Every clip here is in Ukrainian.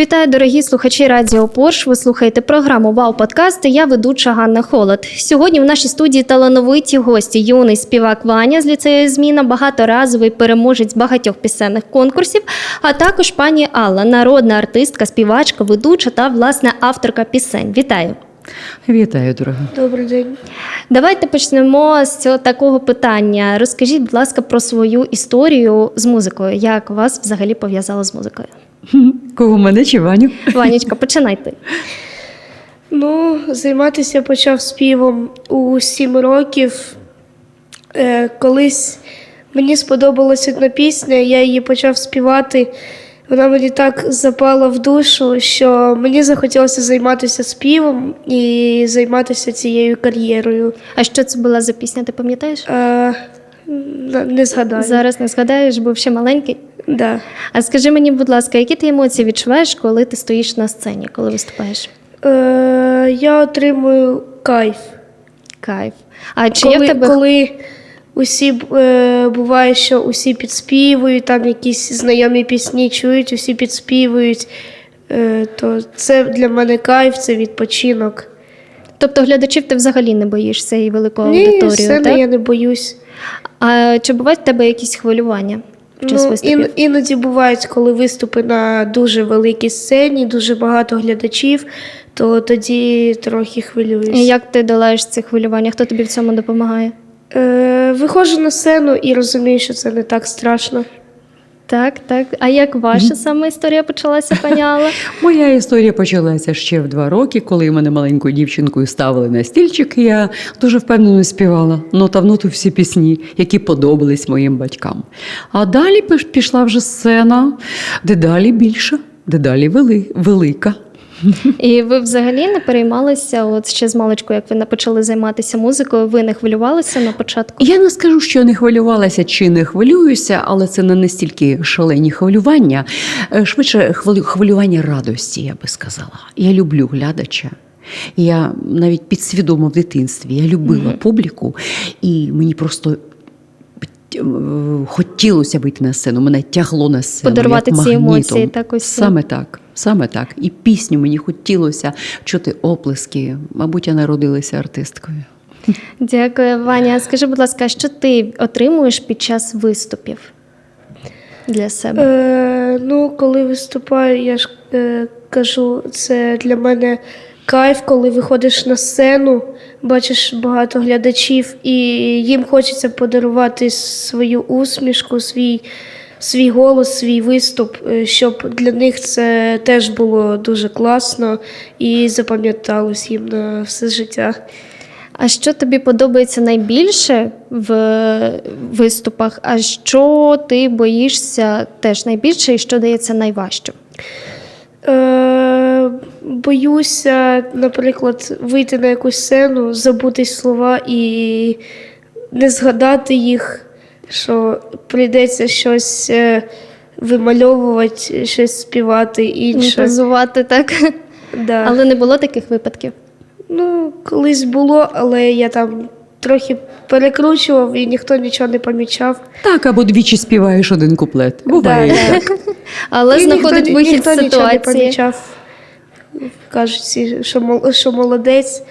Вітаю, дорогі слухачі Радіо Порш. Ви слухаєте програму Вау Подкасти. Я ведуча Ганна Холод. Сьогодні в нашій студії талановиті гості. Юний співак Ваня з ліцею зміна, багаторазовий переможець багатьох пісенних конкурсів, а також пані Алла, народна артистка, співачка, ведуча та власне авторка пісень. Вітаю! Вітаю, дорога. Добрий день. Давайте почнемо з цього такого питання. Розкажіть, будь ласка, про свою історію з музикою. Як вас взагалі пов'язало з музикою? Кого мене чи Ваню? Ванечка, починай ти. Ну, займатися я почав співом у сім років. Е, колись мені сподобалася одна пісня, я її почав співати. Вона мені так запала в душу, що мені захотілося займатися співом і займатися цією кар'єрою. А що це була за пісня? Ти пам'ятаєш? Е, не згадаю. Зараз не згадаєш, був ще маленький. Да. А скажи мені, будь ласка, які ти емоції відчуваєш, коли ти стоїш на сцені, коли виступаєш? Е, я отримую кайф. Кайф. А чи є в тебе коли усі е, буває, що усі підспівують, там якісь знайомі пісні чують, усі підспівують, е, то це для мене кайф, це відпочинок. тобто глядачів ти взагалі не боїшся і велику Ні, аудиторію? сцени Так? я не боюсь. А чи бувають в тебе якісь хвилювання під час Ну, виступів? ін, іноді бувають, коли виступи на дуже великій сцені, дуже багато глядачів, то тоді трохи хвилююсь. І як ти долаєш це хвилювання? Хто тобі в цьому допомагає? Е, виходжу на сцену і розумію, що це не так страшно. Так, так. А як ваша саме історія почалася, пані Алла? Моя історія почалася ще в два роки, коли мене маленькою дівчинкою ставили на стільчик. і Я дуже впевнено співала нота в ноту всі пісні, які подобались моїм батькам. А далі пішла вже сцена, дедалі більша, дедалі вели, велика. І ви взагалі не переймалися, от ще з маличкою, як ви не почали займатися музикою, ви не хвилювалися на початку? Я не скажу, що не хвилювалася чи не хвилююся, але це не настільки шалені хвилювання, Е, швидше хвилю- хвилювання радості, я би сказала. Я люблю глядача. Я навіть підсвідомо в дитинстві я любила публіку, і мені просто. е, Хотілося вийти на сцену, мене тягло на сцену. Подарувати як ці емоції, так ось. Саме так, саме так. І пісню мені хотілося чути оплески. Мабуть, я народилася артисткою. Дякую, Ваня. Скажи, будь ласка, що ти отримуєш під час виступів для себе? Е, ну, коли виступаю, я ж е, кажу, це для мене кайф, коли виходиш на сцену, бачиш багато глядачів, і їм хочеться подарувати свою усмішку, свій, свій голос, свій виступ, е, щоб для них це теж було дуже класно і запам'яталось їм на все життя. А що тобі подобається найбільше в виступах? А що ти боїшся теж найбільше і що дається найважче? Е, боюся, наприклад, вийти на якусь сцену, забути слова і не згадати їх, що прийдеться щось е, вимальовувати, щось співати інше. Імпровізувати, так? Да. Але не було таких випадків. Ну, колись було, але я там трохи перекручував і ніхто нічого не помічав. Так, або двічі співаєш один куплет. Буває. Да, так. Але і знаходить ніхто, вихід ніхто з нічого не помічав. Кажуть, всі, що, мол- що молодець.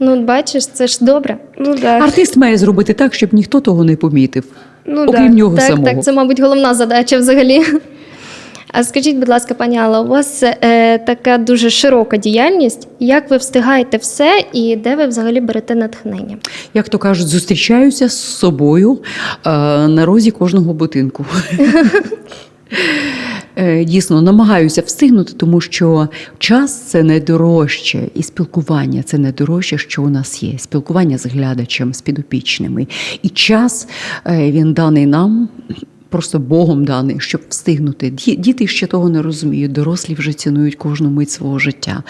Ну, бачиш, це ж добре. Ну, да. Артист має зробити так, щоб ніхто того не помітив, ну, окрім да. нього Так, самого. так, це, мабуть, головна задача взагалі. А скажіть, будь ласка, пані Алла, у вас е, така дуже широка діяльність. Як ви встигаєте все і де ви взагалі берете натхнення? Як то кажуть, зустрічаюся з собою е, на розі кожного будинку. Е, Дійсно, намагаюся встигнути, тому що час це найдорожче, і спілкування це найдорожче, що у нас є. Спілкування з глядачем, з підопічними. І час е, він даний нам. Просто Богом даний, щоб встигнути. Діти ще того не розуміють, дорослі вже цінують кожну мить свого життя.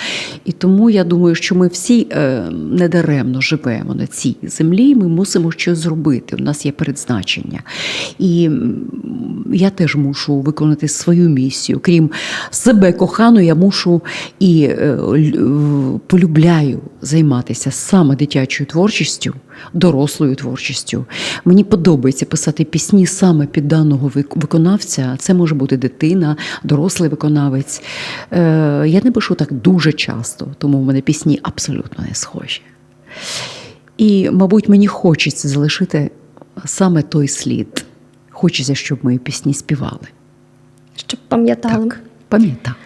І тому я думаю, що ми всі е, недаремно живемо на цій землі, ми мусимо щось зробити. У нас є предзначення. І я теж мушу виконати свою місію. Крім себе кохану, я мушу і е, полюбляю займатися саме дитячою творчістю. Дорослою творчістю. Мені подобається писати пісні саме під даного виконавця. Це може бути дитина, дорослий виконавець. Е, я не пишу так дуже часто, тому в мене пісні абсолютно не схожі. І, мабуть, мені хочеться залишити саме той слід. Хочеться, щоб мої пісні співали. Щоб пам'ятали. Так, пам'ятаю.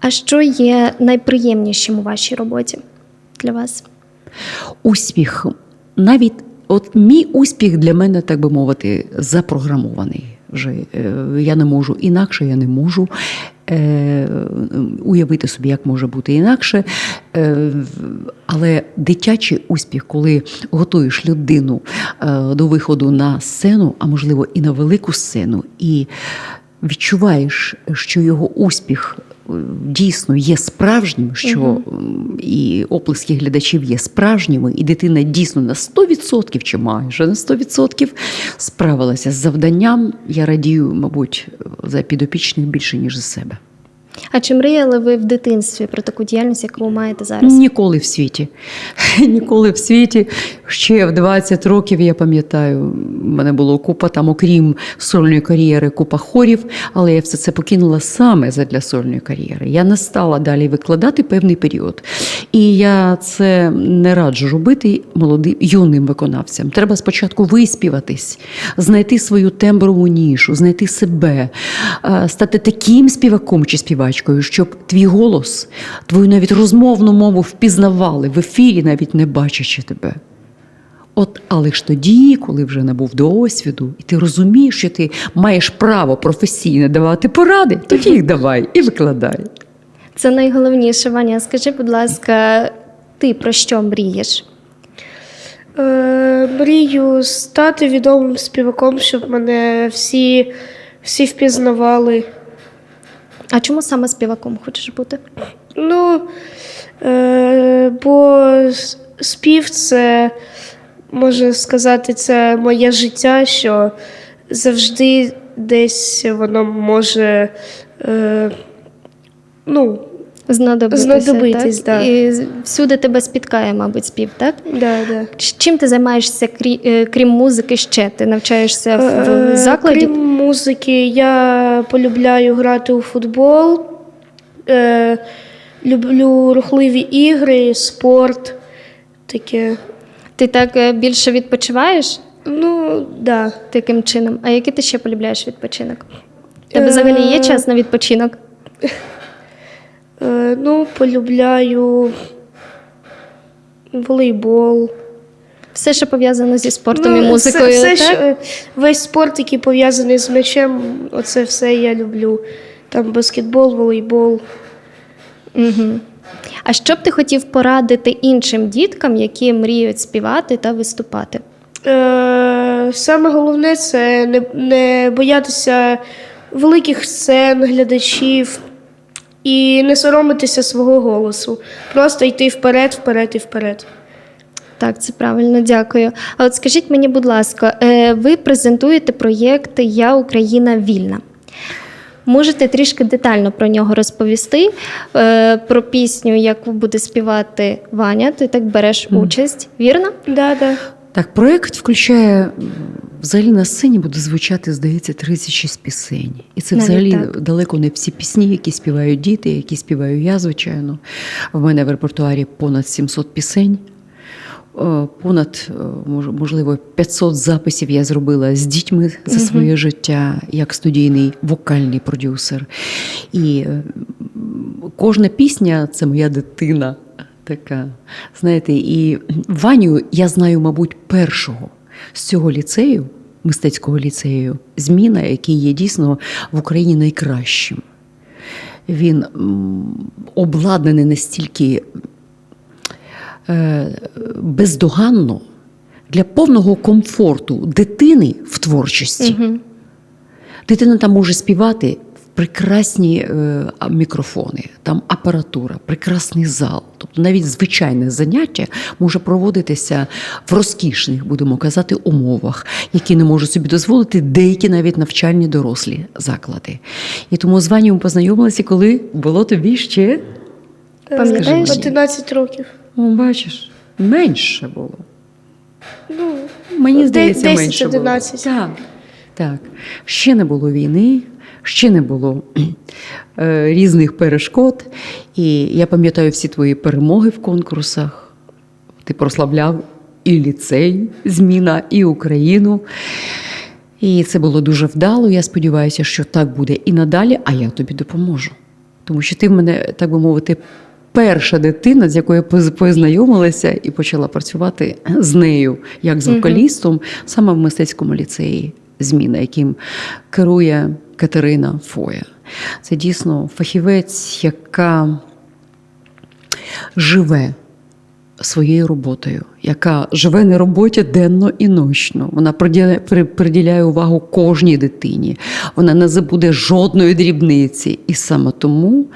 А що є найприємнішим у вашій роботі для вас? Успіх. Навіть от мій успіх для мене, так би мовити, запрограмований. Вже Е, я не можу інакше, я не можу е, уявити собі, як може бути інакше. Е, але дитячий успіх, коли готуєш людину е, до виходу на сцену, а можливо і на велику сцену, і відчуваєш, що його успіх дійсно є справжнім, що м, і оплески глядачів є справжніми, і дитина дійсно на 100% чи майже на 100% справилася з завданням. Я радію, мабуть, за підопічних більше, ніж за себе. А чи мріяли ви в дитинстві про таку діяльність, яку ви маєте зараз? Ніколи в світі. Ніколи в світі. Ще в 20 років я пам'ятаю, в мене було купа там, окрім сольної кар'єри, купа хорів, але я все це покинула саме задля сольної кар'єри. Я не стала далі викладати певний період. І я це не раджу робити молодим юним виконавцям. Треба спочатку виспіватись, знайти свою темброву нішу, знайти себе, стати таким співаком чи співачкою, щоб твій голос, твою навіть розмовну мову впізнавали в ефірі, навіть не бачачи тебе. От, але ж тоді, коли вже набув досвіду, і ти розумієш, що ти маєш право професійно давати поради, тоді їх давай і викладай. Це найголовніше, Ваня. Скажи, будь ласка, ти про що мрієш? Е, мрію стати відомим співаком, щоб мене всі, всі впізнавали. А чому саме співаком хочеш бути? Ну, е, бо спів це, можна сказати, це моє життя, що завжди десь воно може. Е, ну, Знадобитися, Знадобитись, так? да. І всюди тебе спіткає, мабуть, спів, так? да, да. Чим ти займаєшся, е, крім музики, ще? Ти навчаєшся в Е, закладі? Крім музики, я полюбляю грати у футбол, е, люблю рухливі ігри, спорт. Таке. Ти так е, більше відпочиваєш Ну, да. таким чином? А який ти ще полюбляєш відпочинок? У тебе Е, взагалі є час на відпочинок? Е, ну, полюбляю волейбол. Все, що пов'язано зі спортом і Ну, музикою, все, так? що, весь спорт, який пов'язаний з м'ячем, оце все я люблю. Там баскетбол, волейбол. Угу. А що б ти хотів порадити іншим діткам, які мріють співати та виступати? Е, саме головне це не, не боятися великих сцен, глядачів і не соромитися свого голосу. Просто йти вперед, вперед і вперед. Так, це правильно, дякую. А от скажіть мені, будь ласка, е, ви презентуєте проєкт Я Україна вільна. Можете трішки детально про нього розповісти, е, про пісню, яку буде співати Ваня. Ти так береш участь, вірно? Да, да. Так, проєкт включає взагалі на сцені буде звучати, здається, 36 пісень. І це взагалі так. далеко не всі пісні, які співають діти, які співаю я, звичайно. В мене в репертуарі понад 700 пісень. Е, Понад, е, можливо, 500 записів я зробила з дітьми за своє життя як студійний вокальний продюсер. І е, кожна пісня це моя дитина. Така, знаєте, і Ваню я знаю, мабуть, першого з цього ліцею, мистецького ліцею, зміна, який є дійсно в Україні найкращим. Він обладнаний настільки бездоганно для повного комфорту дитини в творчості. Угу. Дитина там може співати в прекрасні е, мікрофони, там апаратура, прекрасний зал. Тобто навіть звичайне заняття може проводитися в розкішних, будемо казати, умовах, які не можуть собі дозволити деякі навіть навчальні дорослі заклади. І тому з Ванією ми познайомилися, коли було тобі ще, Пам'ятаєш? 11 років. О, бачиш, менше було. Ну, Мені здається, 10, менше було. 11. Так, так. Ще не було війни, ще не було е, різних перешкод. І я пам'ятаю всі твої перемоги в конкурсах. Ти прославляв і ліцей, зміна, і Україну. І це було дуже вдало. Я сподіваюся, що так буде і надалі, а я тобі допоможу. Тому що ти в мене, так би мовити, перша дитина, з якою я познайомилася і почала працювати з нею, як з вокалістом, саме в мистецькому ліцеї зміна, яким керує Катерина Фоя. Це дійсно фахівець, яка живе своєю роботою, яка живе на роботі денно і ночно. Вона приділяє, при- приділяє увагу кожній дитині. Вона не забуде жодної дрібниці. І саме тому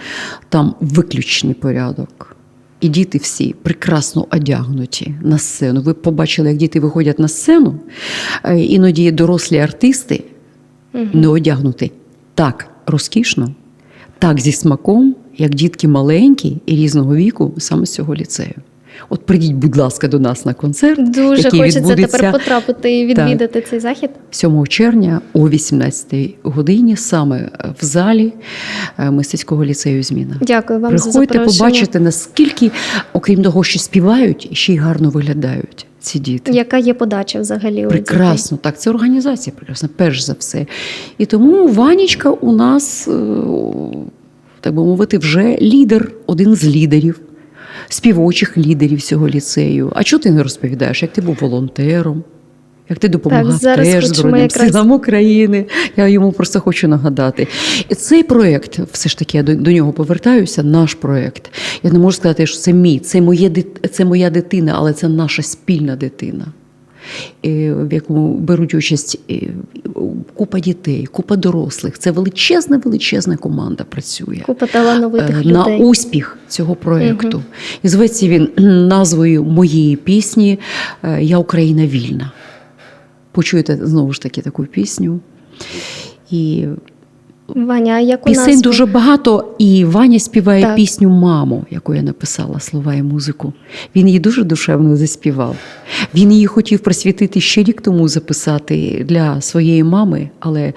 там виключний порядок. І діти всі прекрасно одягнуті на сцену. Ви побачили, як діти виходять на сцену. Е, Іноді дорослі артисти не одягнуті так розкішно, так зі смаком, як дітки маленькі і різного віку, саме з цього ліцею. От прийдіть, будь ласка, до нас на концерт. Дуже який хочеться відбудеться тепер потрапити і відвідати цей захід. 7 червня о 18 годині, саме в залі е, мистецького ліцею Зміна. Дякую вам за Приходьте, запрошення. побачите, наскільки, окрім того, що співають, ще й гарно виглядають ці діти. Яка є подача взагалі? Прекрасно, так, це організація прекрасна, перш за все. І тому Ванічка у нас, е, так би мовити, вже лідер, один з лідерів, співочих лідерів цього ліцею. А чого ти не розповідаєш, як ти був волонтером? Як ти допомагав зараз теж Збройним якраз- силам України? Я йому просто хочу нагадати. І цей проєкт, все ж таки, я до, до нього повертаюся, наш проєкт. Я не можу сказати, що це мій, це, моє, це моя дитина, але це наша спільна дитина в якому беруть участь купа дітей, купа дорослих. Це величезна, величезна команда працює. Купа талановитих Е, людей. На успіх цього проєкту. І зветься він назвою моєї пісні е, Я Україна вільна. Почуєте знову ж таки таку пісню. І Ваня, як у Пісень нас дуже багато, і Ваня співає Так. пісню Мамо, яку я написала слова і музику. Він її дуже душевно заспівав. Він її хотів присвятити ще рік тому записати для своєї мами, але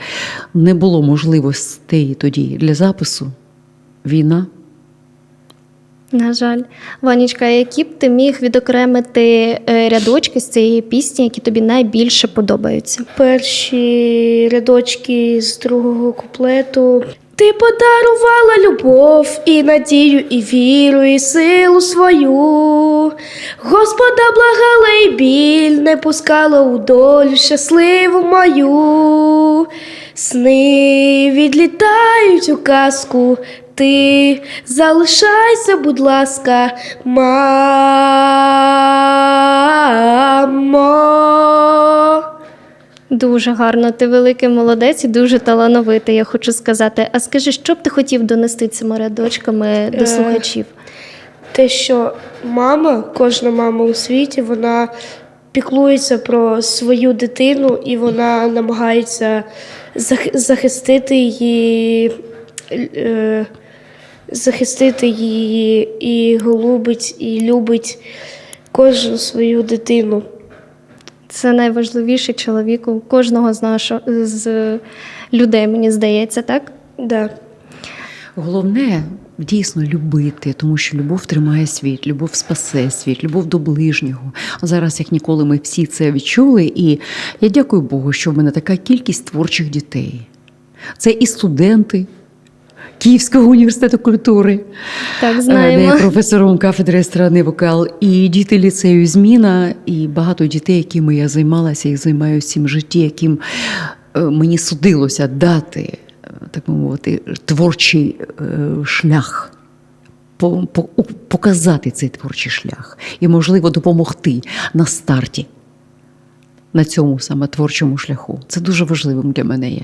не було можливостей тоді для запису. Війна. На жаль, Ванічка, які б ти міг відокремити е, рядочки з цієї пісні, які тобі найбільше подобаються? перші рядочки з другого куплету. Ти подарувала любов і надію, і віру, і силу свою. Господа благала і біль не пускала у долю щасливу мою. Сни відлітають у казку. Ти залишайся, будь ласка, мамо. Дуже гарно, ти великий молодець і дуже талановитий, я хочу сказати. А скажи, що б ти хотів донести цими рядочками до Е, слухачів? те, що мама, кожна мама у світі, вона піклується про свою дитину і вона намагається захистити її, е, захистити її і голубить, і любить кожну свою дитину. Це найважливіший чоловік у кожного з нашого з людей, мені здається, так? Да. Головне дійсно любити, тому що любов тримає світ, любов спасе світ, любов до ближнього. Зараз, як ніколи, ми всі це відчули. І я дякую Богу, що в мене така кількість творчих дітей. Це і студенти Київського університету культури, Так, де я професором кафедри естрадний вокал, і діти ліцею зміна, і багато дітей, якими я займалася і займаюся цим житті, яким е, мені судилося дати, е, так би мовити, творчий е, шлях. Показати цей творчий шлях і, можливо, допомогти на старті на цьому саме творчому шляху. Це дуже важливим для мене є.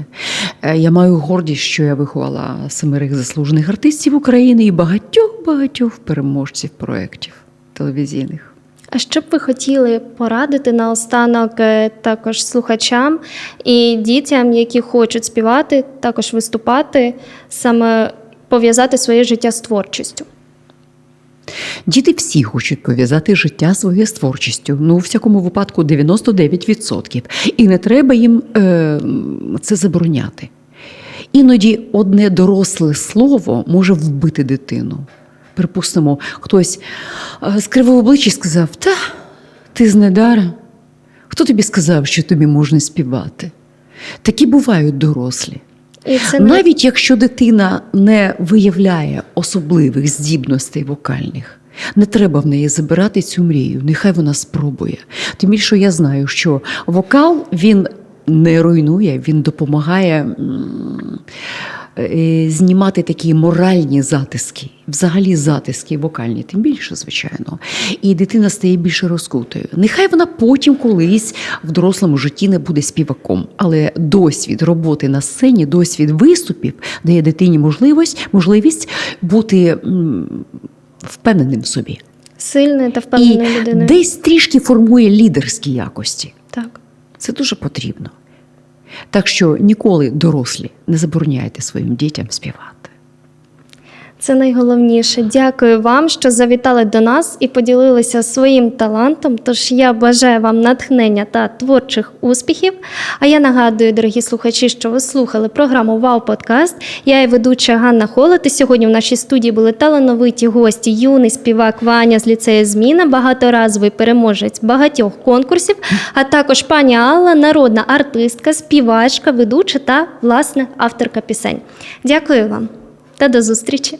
Е, Я маю гордість, що я виховала семерих заслужених артистів України і багатьох-багатьох переможців проєктів телевізійних. А що б ви хотіли порадити наостанок е, також слухачам і дітям, які хочуть співати, також виступати, саме пов'язати своє життя з творчістю? Діти всі хочуть пов'язати життя своє з творчістю. Ну, у всякому випадку, 99%. І не треба їм е, це забороняти. Іноді одне доросле слово може вбити дитину. Припустимо, хтось е, скривив обличчя сказав: Та, ти з недара. Хто тобі сказав, що тобі можна співати? Такі бувають дорослі. І це Навіть якщо дитина не виявляє особливих здібностей вокальних, не треба в неї забирати цю мрію. Нехай вона спробує. Тим більше я знаю, що вокал він не руйнує, він допомагає знімати такі моральні затиски, взагалі затиски вокальні, тим більше, звичайно. І дитина стає більше розкутою. Нехай вона потім колись в дорослому житті не буде співаком, але досвід роботи на сцені, досвід виступів дає дитині можливість, можливість бути впевненим в собі. сильною та впевненою людиною. десь трішки формує лідерські якості. Так. Це дуже потрібно. Так що ніколи дорослі не забороняйте своїм дітям співати. Це найголовніше. Дякую вам, що завітали до нас і поділилися своїм талантом. Тож я бажаю вам натхнення та творчих успіхів. А я нагадую, дорогі слухачі, що ви слухали програму Вау Подкаст. Я і ведуча Ганна Холод. І сьогодні в нашій студії були талановиті гості, юний співак Ваня з ліцею Зміна, багаторазовий переможець багатьох конкурсів, а також пані Алла, народна артистка, співачка, ведуча та власне авторка пісень. Дякую вам та до зустрічі.